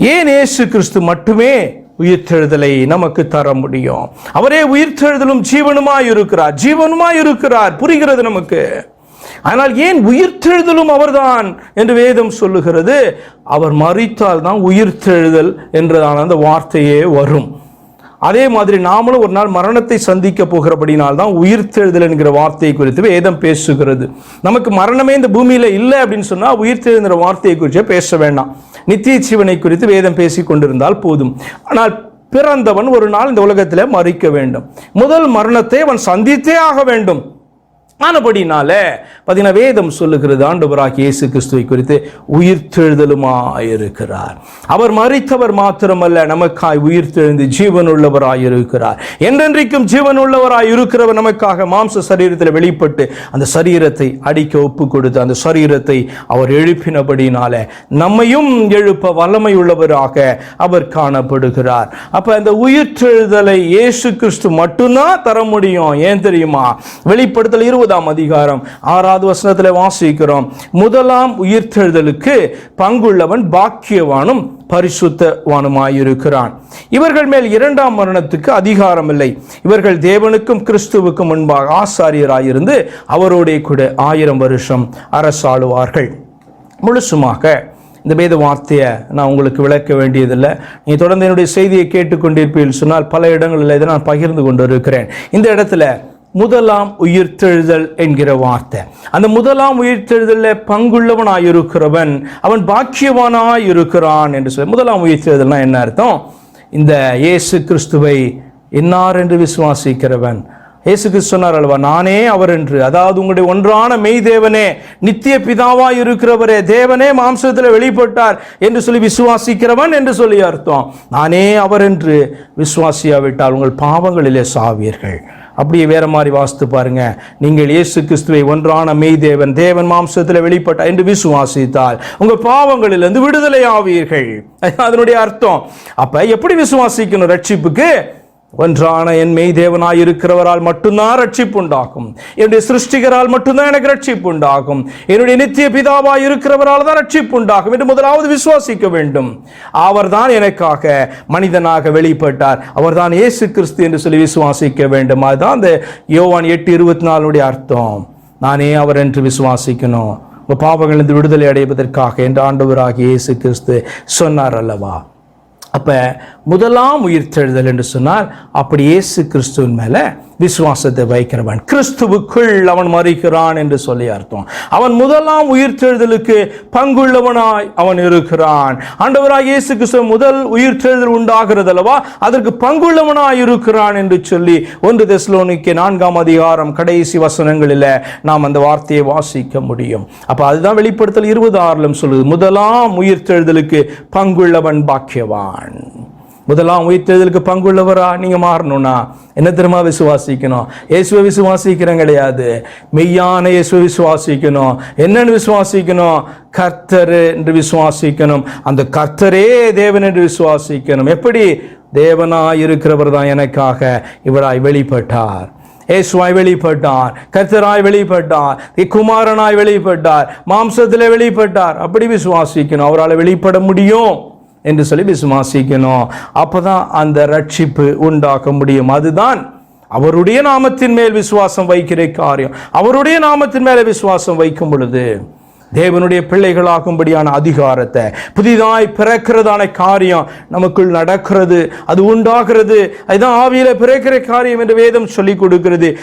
ஏன் இயேசு கிறிஸ்து மட்டுமே உயிர்த்தெழுதலை நமக்கு தர முடியும்? அவரே உயிர்த்தெழுதலும் ஜீவனுமாய் இருக்கிறார். ஜீவனுமாய் இருக்கிறார். புரிகிறது நமக்கு. ஆனால் ஏன் உயிர்த்தெழுதலும் அவர்தான் என்று வேதம் சொல்லுகிறது? அவர் மறித்தால் தான் உயிர்த்தெழுதல் என்றதான அந்த வார்த்தையே வரும். அதே மாதிரி நாமளும் ஒரு நாள் மரணத்தை சந்திக்க போகிறபடினால் தான் உயிர்த்தெழுதல் என்கிற வார்த்தையை குறித்து வேதம் பேசுகிறது. நமக்கு மரணமே இந்த பூமியில் இல்லை அப்படின்னு சொன்னால் உயிர்த்தெழுதுகிற வார்த்தையை குறித்து பேச வேண்டாம். நித்திய ஜீவனை குறித்து வேதம் பேசிக் கொண்டிருந்தால் போதும். ஆனால் பிறந்தவன் ஒரு நாள் இந்த உலகத்தில் மறிக்க வேண்டும். முதல் மரணத்தை அவன் சந்தித்தே ஆக வேண்டும். ஆனபடினால பார்த்தீங்கன்னா வேதம் சொல்லுகிறது ஆண்டவராக இயேசு கிறிஸ்துவை குறித்து உயிர்த்தெழுதலுமாயிருக்கிறார். அவர் மறித்தவர் மாத்திரமல்ல நமக்காய் உயிர்த்தெழுந்து ஜீவனுள்ளவராய் இருக்கிறார் என்றென்றைக்கும் ஜீவனுள்ளவராய் இருக்கிறவர் நமக்காக மாம்ச சரீரத்தில் வெளிப்பட்டு அந்த சரீரத்தை அடிக்க ஒப்பு கொடுத்து அந்த சரீரத்தை அவர் எழுப்பினபடினால நம்மையும் எழுப்ப வல்லமை உள்ளவராக அவர் காணப்படுகிறார். அப்ப அந்த உயிர்த்தெழுதலை இயேசு கிறிஸ்து மட்டும்தான் தர முடியும் ஏன் தெரியுமா? வெளிப்படுத்தல் இருபதாம் அதிகாரம் ஆறாவது வசனத்தில் வாசிக்கிறோம். முதலாம் உயிர்த்தெழுதலுக்கு பங்குள்ளவன் பாக்கியவானும் பரிசுத்தவானுமாயிருக்கிறான். இவர்கள் மேல் இரண்டாம் மரணத்துக்கு அதிகாரம் இல்லை. இவர்கள் தேவனுக்கும் கிறிஸ்துவுக்கும் முன்பாக ஆசாரியராயிருந்து அவரோடே கூட ஆயிரம் வருஷம் அரசாளுவார்கள். முழுசுமாக இந்த வேத வார்த்தையை நான் உங்களுக்கு விளக்க வேண்டியதில்லை. நீ தொடர்ந்து என்னுடைய செய்தியை கேட்டுக்கொண்டிருப்பீர்கள் சொன்னால் பல இடங்களில் இதை நான் பகிர்ந்து கொண்டு இருக்கிறேன் இந்த இடத்துல முதலாம் உயிர்த்தெழுதல் என்கிற வார்த்தை. அந்த முதலாம் உயிர்த்தெழுதலில் பங்குள்ளவனாயிருக்கிறவன் அவன் பாக்கியவானாய் இருக்கிறான் என்று சொல்லி முதலாம் உயிர்த்தெழுதல்னா என்ன அர்த்தம்? இந்த இயேசு கிறிஸ்துவை இன்னார் என்று விசுவாசிக்கிறவன். இயேசு கிறிஸ்து சொன்னார் அல்லவா நானே அவர் என்று. அதாவது உங்களுடைய ஒன்றான மெய் தேவனே நித்திய பிதாவாய் இருக்கிறவரே தேவனே மாம்சத்தில் வெளிப்பட்டார் என்று சொல்லி விசுவாசிக்கிறவன் என்று சொல்லி அர்த்தம். நானே அவர் என்று. விசுவாசியாவிட்டால் உங்கள் பாவங்களிலே சாவீர்கள். அப்படியே வேற மாதிரி வாசித்து பாருங்க. நீங்கள் இயேசு கிறிஸ்துவை ஒன்றான மெய் தேவன் தேவன் மாம்சத்தில் வெளிப்பட்ட என்று விசுவாசித்தால் உங்க பாவங்களிலிருந்து விடுதலை ஆவீர்கள். அதனுடைய அர்த்தம். அப்ப எப்படி விசுவாசிக்கணும் ரட்சிப்புக்கு? ஒன்றான என் மெய் தேவனாய் இருக்கிறவரால் மட்டும்தான் ரட்சிப்பு உண்டாகும் என்னுடைய சிருஷ்டிகரால் மட்டும்தான் எனக்கு ரட்சிப்பு உண்டாகும் என்னுடைய நித்திய பிதாவாய் இருக்கிறவரால் தான் ரட்சிப்பு உண்டாகும் என்று முதலாவது விசுவாசிக்க வேண்டும். அவர்தான் எனக்காக மனிதனாக வெளிப்பட்டார். அவர்தான் இயேசு கிறிஸ்து என்று சொல்லி விசுவாசிக்க வேண்டும். அதுதான் அந்த யோவான் எட்டு இருபத்தி நாலுடைய அர்த்தம். நானே அவர் என்று விசுவாசிக்கணும். உங்கள் பாவங்களிலிருந்து விடுதலை அடைவதற்காக என்று ஆண்டவராக இயேசு கிறிஸ்து சொன்னார் அல்லவா? அப்ப முதலாம் உயிர்த்தெழுதல் என்று சொன்னால் அப்படி இயேசு கிறிஸ்துவின் மேல விசுவாசத்தை வைக்கிறவன். கிறிஸ்துவுக்குள் அவன் மறிக்கிறான் என்று சொல்லி அர்த்தம். அவன் முதலாம் உயிர்த்தெழுதலுக்கு பங்குள்ளவனாய் அவன் இருக்கிறான். ஆண்டவராக இயேசு கிறிஸ்து முதல் உயிர்த்தெழுதல் உண்டாகிறது அல்லவா அதற்கு பங்குள்ளவனாய் இருக்கிறான் என்று சொல்லி ஒன்று தெஸ்லோனிக்கு நான்காம் அதிகாரம் கடைசி வசனங்களில் நாம் அந்த வார்த்தையை வாசிக்க முடியும். அப்போ அதுதான் வெளிப்படுத்தல் இருபது ஆறிலும் சொல்லுது. முதலாம் உயிர்த்தெழுதலுக்கு பங்குள்ளவன் பாக்கியவான். முதலாம் உயிர்த்தெழுதலுக்கு பங்குள்ளவரா? நீங்க மாறணும்னா. என்ன தெரியுமா விசுவாசிக்கணும்? இயேசுவை விசுவாசிக்கிறேன் கிடையாது. மெய்யான இயேசுவை விசுவாசிக்கணும். என்னன்னு விசுவாசிக்கணும்? கர்த்தர் என்று விசுவாசிக்கணும். அந்த கர்த்தரே தேவன் என்று விசுவாசிக்கணும். எப்படி? தேவனாய் இருக்கிறவர் தான் எனக்காக இவராய் வெளிப்பட்டார். ஏசுவாய் வெளிப்பட்டார். கர்த்தராய் வெளிப்பட்டார். குமாரனாய் வெளிப்பட்டார். மாம்சத்தில் வெளிப்பட்டார். அப்படி விசுவாசிக்கணும். அவரால் வெளிப்பட முடியும். என்று சொல்லி விசுவாசிக்கணும். அப்பதான் அந்த ரட்சிப்பு உண்டாக்க முடியும். அதுதான் அவருடைய நாமத்தின் மேல் விசுவாசம் வைக்கிற காரியம். அவருடைய நாமத்தின் மேல விசுவாசம் வைக்கும் பொழுது தேவனுடைய பிள்ளைகளாகும்படியான அதிகாரத்தை புதிதாய் பிறக்கிறதான காரியம் நமக்குள் நடக்கிறது. அது உண்டாகிறது. அதுதான் ஆவியில பிறக்கிற காரியம் என்று வேதம் சொல்லிக் கொடுக்கிறது.